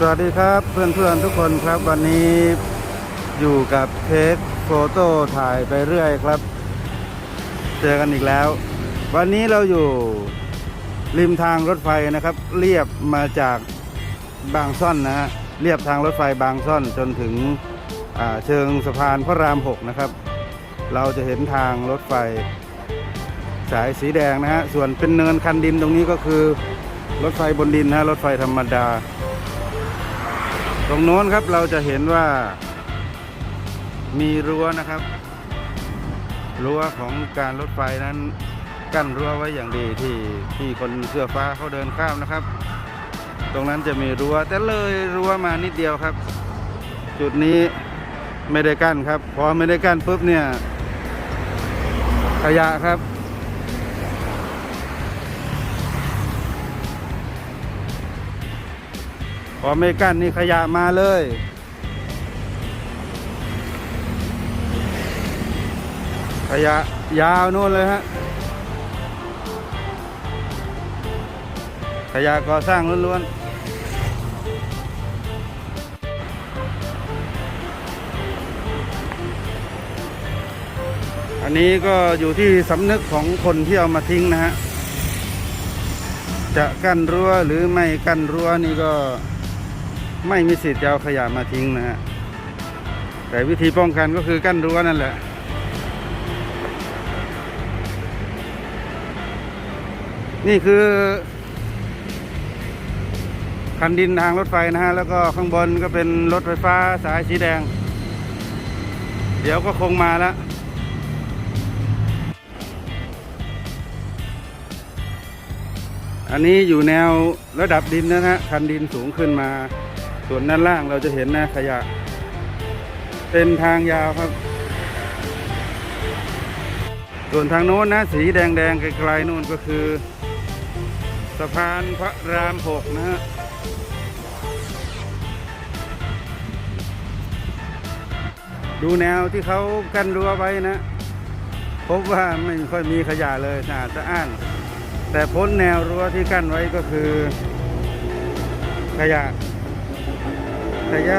สวัสดีครับเพื่อนๆทุกคนครับวันนี้อยู่กับเทคโฟโต้ถ่ายไปเรื่อยครับ เจอกันอีกแล้ว วันนี้เราอยู่ริมทางรถไฟนะครับ เรียบมาจากบางซ่อนนะฮะเรียบทางรถไฟบางซ่อนจนถึงเชิงสะพานพระรามหกนะครับ เราจะเห็นทางรถไฟสายสีแดงนะฮะส่วนเป็นเนินคันดินตรงนี้ก็คือ รถไฟบนดินนะรถไฟธรรมดา ตรงโน้นครับเราจะเห็นว่ามีรั้วนะครับ รั้วของการรถไฟนั้นกั้นรั้วไว้อย่างดีที่ที่คนเสื้อฟ้าเขาเดินข้ามนะครับ ตรงนั้นจะมีรั้วแต่เลยรั้วมานิดเดียวครับ จุดนี้ไม่ได้กั้นครับพอไม่ได้กั้นปุ๊บเนี่ยขยะครับ พอไม่กั้นนี่ขยะมาเลย ขยะยาวนู่นเลยฮะ ขยะก่อสร้างล้วนๆอันนี้ก็อยู่ที่สำนึกของคนที่เอามาทิ้งนะฮะ จะกั้นรั้วหรือไม่กั้นรั้วนี่ก็ ไม่มีสิทธิ์จะเอาขยะมาทิ้งนะฮะแต่วิธีป้องกันก็คือกั้นรั้วนั่นแหละ นี่คือคันดินทางรถไฟนะฮะ แล้วก็ข้างบนก็เป็นรถไฟฟ้าสายสีแดง เดี๋ยวก็คงมาแล้วอันนี้อยู่แนวระดับดินนะฮะคันดินสูงขึ้นมา ส่วนด้านล่างเราจะเห็นนะขยะ เป็นทางยาวครับ ส่วนทางโน้นนะ สีแดงๆไกลๆนู่นก็คือ สะพานพระรามหกนะฮะดูแนวที่เขากั้นรั้วไว้นะ พบว่าไม่ค่อยมีขยะเลยสะอาดสะอ้าน แต่พ้นแนวรั้วที่กั้นไว้ก็คือ ขยะ ขยะ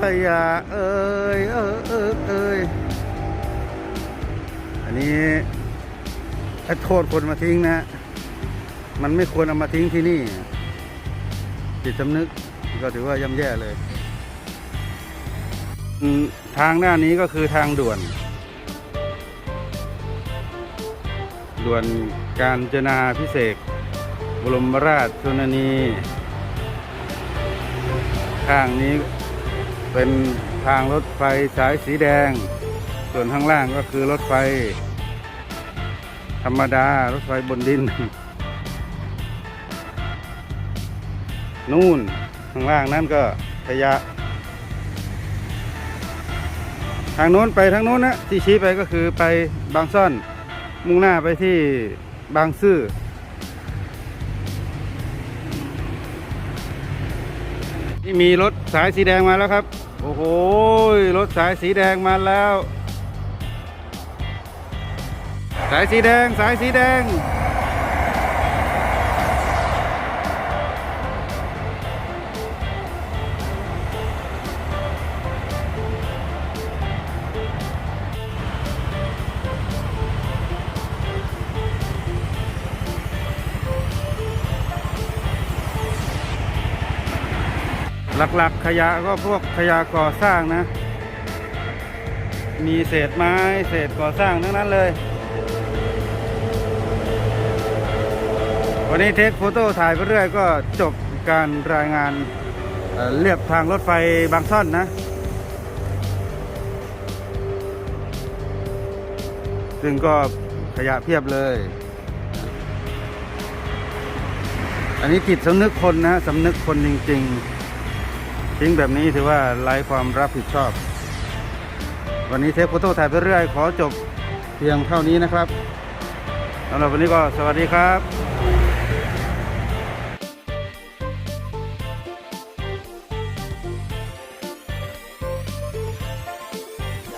ขยะเอ้ยเอยเอยเอ้ยอันนี้ถ้โทษคนมาทิ้งนะ มันไม่ควรเอามาทิ้งที่นี่จิตสำนึกก็ถือว่าย่ำแย่เลย ทางด้านนี้ก็คือทางด่วน ด่วนการจนาพิเศษ บรมราชชนนี ข้างนี้เป็นทางรถไฟสายสีแดง ส่วนข้างล่างก็คือรถไฟ ธรรมดารถไฟบนดิน นู่นข้างล่างนั่นก็ขยะ ทางโน้นไปทางโน้นนะที่ชี้ไปก็คือไปบางซ่อน มุ่งหน้าไปที่บางซื่อ นี่มีรถสายสีแดงมาแล้วครับ โอ้โห รถสายสีแดงมาแล้ว สายสีแดง สายสีแดง หลักๆ ขยะก็พวกขยะก่อสร้างนะ มีเศษไม้เศษก่อสร้างทั้งนั้นเลย วันนี้เทคโฟโต้ถ่ายไปเรื่อยก็จบการรายงานเเรียบทางรถไฟบางซ่อนนะ ซึ่งก็ขยะเพียบเลย อันนี้จิตสำนึกคนนะสำนึกคนจริง ๆ ทิ้งแบบนี้ถือว่าไร้ความรับผิดชอบ วันนี้เทปโฟโต้ถ่ายไปเรื่อยขอจบเพียงเท่านี้นะครับสำหรับวันนี้ก็สวัสดีครับ